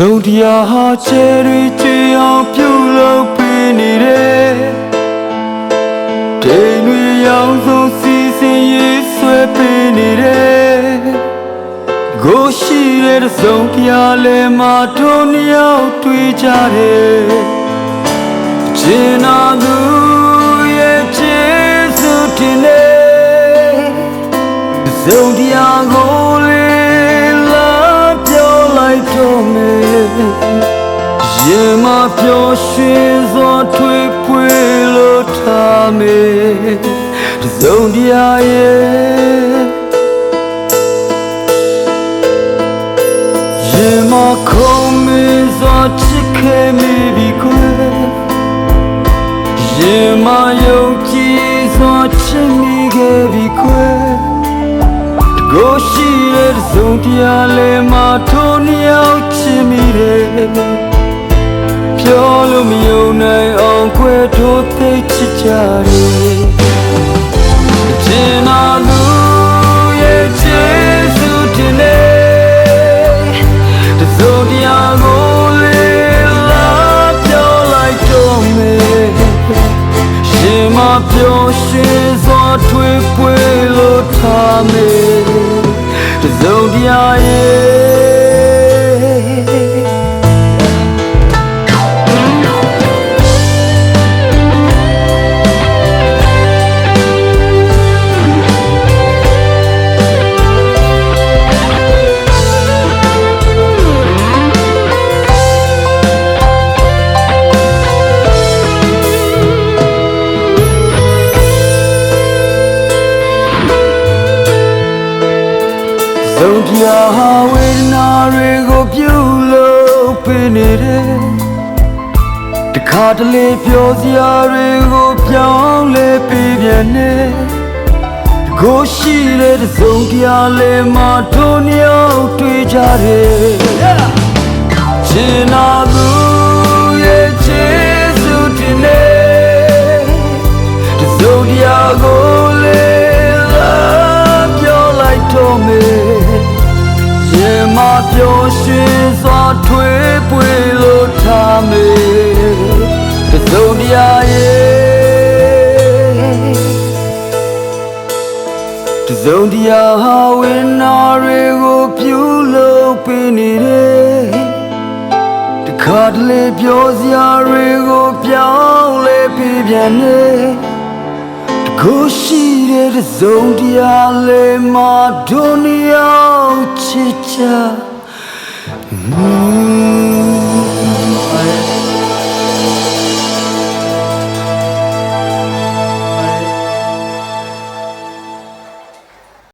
ဇုံတရားဟာချဲရီချေအောင်ပြုလုပ်ပေးနေတယ်ဒေနွေရောင်ဆုံးစီစဉ်ရေးဆွဲပေးနေတယ်ကိုရှိတဲ့ဇုံတရားလဲမှာတို့နှစ်ယောက်တွေ့ကြတယ်ကျင်နာသူရဲ့ချေစုတင်နေဇုံတရားကို ရင်မပျော်ရွှင်စွာထွေးပွေလို့ထားမေတစုံတရာရဲ့ရင်မခုံးမင်းစွာချစ်ခဲ့မိပြီကွယ်ရင်မယုံကြည်စွာချစ်မိခဲ့ပြီကွယ်ကိုရှိတဲ့တစုံတရာလေးမှာထိုးနှစ်ယောက်ချစ်မိတယ် ပြောလို့မယုံနိုင်အောင်ခွဲထိုးသိချစ်ကြတယ်ကျင်နာလူရဲ့ချေစုတင်နေတစိုးတရားကိုလေးလာပြောလိုက်တော့မယ်ရှင်မပြောရှင်စွာထွေးပွေလို့ထားမယ်တစိုးတရား တရားဟာဝေဒနာတွေကိုပြုလို့ပေးနေတယ်တခါတလေပြောစရာတွေကိုပြောင်းလဲပေးပြန်နေကိုရှိတဲ့တစ်စုံတရားလေးမှာတို့နှစ်ယောက်တွေ့ကြတယ်ချင်နာသူရဲ့ချေစုတင်နေတစ်စုံတရားကို မပျော်ရွှင်စွာထွေးပွေလို့ထားမေတစုံတရားရဲ့တစုံတရားဟာဝိနာတွေကိုပြုလုပ်ပေးနေတယ်တခါတလေပြောစရာတွေကိုပြောင်းလဲပေးပြန်နေ ကိုရှိတဲ့တစ်စုံတရားလေးမှာဒုနီယောက်ချစ်ချာ